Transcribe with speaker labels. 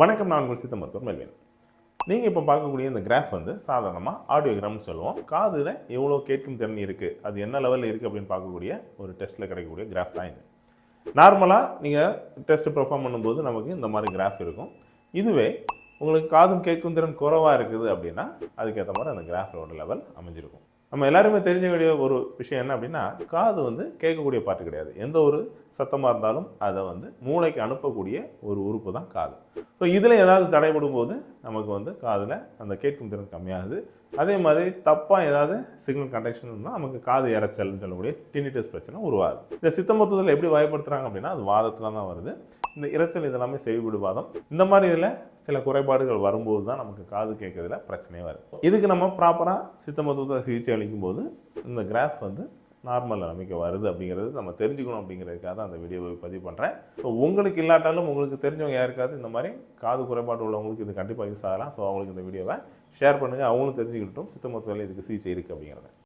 Speaker 1: வணக்கம் நான் உங்கள் சித்த மருத்துவர் மெல்வின். நீங்கள் இப்போ பார்க்கக்கூடிய இந்த கிராஃப் வந்து சாதாரணமாக ஆடியோகிராம்னு சொல்லுவோம். காதில் எவ்வளோ கேட்கும் திறன் இருக்குது அது என்ன லெவலில் இருக்குது அப்படின்னு பார்க்கக்கூடிய ஒரு டெஸ்ட்டில் கிடைக்கக்கூடிய கிராஃப் தான் இது. நார்மலாக நீங்கள் டெஸ்ட்டு பெர்ஃபார்ம் பண்ணும்போது நமக்கு இந்த மாதிரி கிராஃப் இருக்கும். இதுவே உங்களுக்கு காதும் கேட்கும் திறன் குறைவாக இருக்குது அப்படின்னா அதுக்கேற்ற மாதிரி அந்த கிராஃபோட லெவல் அமைஞ்சிருக்கும். நம்ம எல்லாருமே தெரிஞ்ச வேண்டிய ஒரு விஷயம் என்ன அப்படின்னா காது வந்து கேட்கக்கூடிய பாட்டு கிடையாது. எந்த ஒரு சத்தமாக இருந்தாலும் அதை வந்து மூளைக்கு அனுப்பக்கூடிய ஒரு உறுப்பு தான் காது. ஸோ இதில் ஏதாவது தடைபடும் போது நமக்கு வந்து காதில் அந்த கேட்கும் திறன் கம்மியாகுது. அதே மாதிரி தப்பாக ஏதாவது சிக்னல் கண்டக்ஷன் இருந்தால் நமக்கு காது இறைச்சல்னு சொல்லக்கூடிய டினிட்டஸ் பிரச்சனை உருவாகுது. இந்த சித்த மொத்தத்தில் எப்படி பயப்படுத்துகிறாங்க அப்படின்னா அது வாதத்தில் தான் வருது. இந்த இரைச்சல் இதெல்லாமே செவிவிடு வாதம். இந்த மாதிரி இதில் சில குறைபாடுகள் வரும்போது தான் நமக்கு காது கேட்கறதுல பிரச்சனையே வருது. இதுக்கு நம்ம ப்ராப்பராக சித்த மருத்துவத்தை சிகிச்சை அளிக்கும் போது இந்த கிராஃப் வந்து நார்மல் நிலைமைக்கு வருது அப்படிங்கிறது நம்ம தெரிஞ்சுக்கணும் அப்படிங்கிறதுக்காக தான் அந்த வீடியோவை பதிவு பண்ணுறேன் ஸோ உங்களுக்கு இல்லாட்டாலும் உங்களுக்கு தெரிஞ்சவங்க யாருக்காவது இந்த மாதிரி காது குறைபாடு உள்ளவங்களுக்கு இது கண்டிப்பாக யூஸ் ஆகலாம். ஸோ அவங்களுக்கு இந்த வீடியோவை ஷேர் பண்ணுங்கள் அவங்களும் தெரிஞ்சுக்கிட்டும். சித்த மருத்துவத்தில் இதுக்கு சிகிச்சை இருக்குது அப்படிங்கிறத.